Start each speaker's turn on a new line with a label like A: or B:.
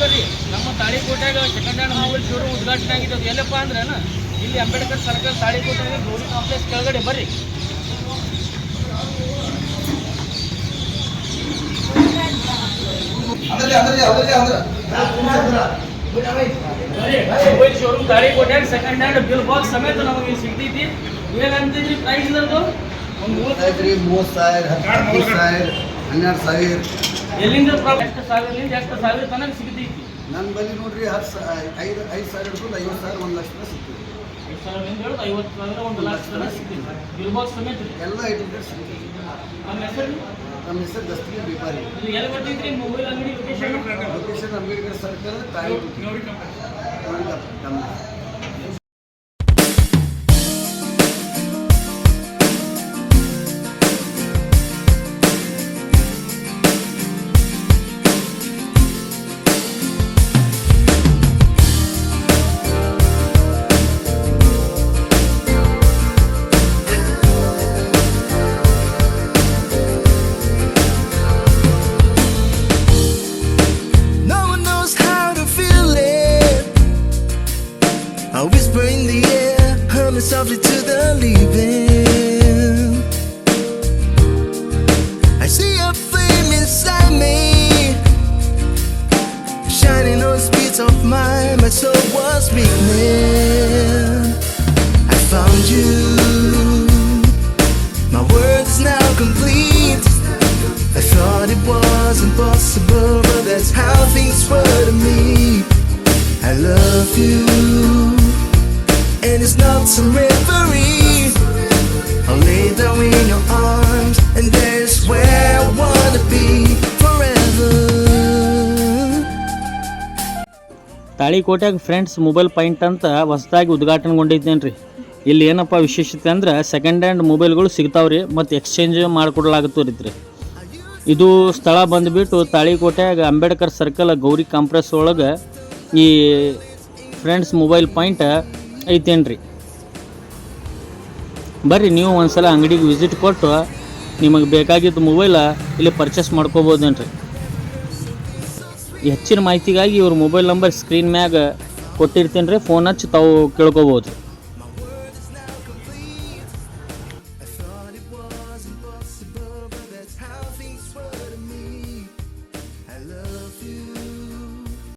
A: ನಮಸ್ಕಾರ ರೀ ನಮ್ಮ ತಾಳಿಕೋಟೆಗ ಸೆಕೆಂಡ್ ಹ್ಯಾಂಡ್ ಮೊಬೈಲ್ ಶೋರೂಮ್ ಉದ್ಘಾಟನೆ ಆಗಿದೆ ಅದು ಎಲ್ಲಪ್ಪ ಅಂದ್ರೆ ಇಲ್ಲಿ ಅಂಬೇಡ್ಕರ್ ಸರ್ಕಲ್ ತಾಳಿಕೋಟ್ಯಾಗ ಗೌರಿ ಕಾಂಪ್ಲೆಕ್ಸ್ ಕೆಳಗಡೆ ಬರ್ರಿ. ಮೊಬೈಲ್ ಶೋರೂಮ್ ತಾಳಿಕೋಟ್ಯಾಗ ಸೆಕೆಂಡ್ ಹ್ಯಾಂಡ್ ಬಿಲ್ ಬಾಕ್ಸ್ ಸಮೇತ ನಮಗೆ ಸಿಗ್ತೈತಿ. ಏನಂತಿದ್ರಿ ಪ್ರೈಸ್ ಒಂದು ಮೂವತ್ತು
B: ಐತ್ರಿ ಮೂವತ್ತು ಸಾವಿರ ಹತ್ತು ಸಾವಿರ. ಹನ್ನೆರಡು ಸಾವಿರ.
A: ಎಲ್ಲಿಂದ ಎಷ್ಟು ಸಾವಿರದಿಂದ ಎಷ್ಟು ಸಾವಿರ ತನಕ ಸಿಗ್ತೈತಿ.
B: ನನ್ನ ಬಳಿ ನೋಡ್ರಿ ಹತ್ತು ಐದು ಐದು ಸಾವಿರ ಐವತ್ತು ಸಾವಿರ ಒಂದು ಲಕ್ಷ ಸಿಗ್ತದೆ
A: ಐದು ಸಾವಿರದಿಂದ ಹಿಡಿದು ಐವತ್ತು ಸಾವಿರ ಒಂದು ಲಕ್ಷ ತನಕ ಸಿಗ್ತೈತಿ. ಸಮೇತ
B: ಎಲ್ಲ
A: ನಮ್ಮ ಹೆಸರು?
B: ನಮ್ಮ ಹೆಸರು ದಸ್ತಿಗೆ
A: ವ್ಯಾಪಾರಿ. ಎಲ್ಲಿ ಬರ್ತೈತ್ರಿ? ಮೊಬೈಲ್ ಅಂಗಡಿ ಲೊಕೇಶನ್
B: ಲೊಕೇಶನ್ ಅಂಬೇಡ್ಕರ್ ಸರ್ಕಲ್ ತಾಯಿ ನಮ್ಮ
C: humming softly to the leaving. I see a flame inside me, shining on beats of mine. My soul was weakening. I found you. My world is now complete. I thought it was impossible, but that's how things were to me. I love you, it's not some referee. I'll lay down in your arms, and there's where I wanna be forever.
A: ತಾಳಿಕೋಟ್ಯಾಗ friends mobile point ಅಂತ ಹೊಸದಾಗಿ ಉದ್ಘಾಟನೆಗೊಂಡಿದ್ದೇನೆ ರೀ ಇಲ್ಲಿ ಏನಪ್ಪ ವಿಶೇಷತೆ ಅಂದ್ರೆ second hand ಮೊಬೈಲ್ಗಳು ಸಿಗ್ತಾವ್ರಿ ಮತ್ತು ಎಕ್ಸ್ಚೇಂಜ್ ಮಾಡಿಕೊಡ್ಲಾಗತ್ತವ್ರಿ ಇದು ಸ್ಥಳ ಬಂದುಬಿಟ್ಟು ತಾಳಿಕೋಟ್ಯಾಗ ಅಂಬೇಡ್ಕರ್ ಸರ್ಕಲ್ ಗೌರಿ ಕಾಂಪ್ರೆಸ್ ಒಳಗೆ ಈ ಫ್ರೆಂಡ್ಸ್ ಮೊಬೈಲ್ ಪಾಯಿಂಟ್ ಐತೇನ್ರಿ? ಬರ್ರಿ, ನೀವು ಒಂದ್ಸಲ ಅಂಗಡಿಗೆ ವಿಸಿಟ್ ಕೊಟ್ಟು ನಿಮಗೆ ಬೇಕಾಗಿದ್ದ ಮೊಬೈಲ ಇಲ್ಲಿ ಪರ್ಚೇಸ್ ಮಾಡ್ಕೋಬೋದೇನ್ರಿ? ಹೆಚ್ಚಿನ ಮಾಹಿತಿಗಾಗಿ ಇವ್ರ ಮೊಬೈಲ್ ನಂಬರ್ ಸ್ಕ್ರೀನ್ ಮ್ಯಾಗ ಕೊಟ್ಟಿರ್ತೀನಿ ರೀ ಫೋನ್ ಹಚ್ಚಿ ತಾವು ಕೇಳ್ಕೊಬೋದು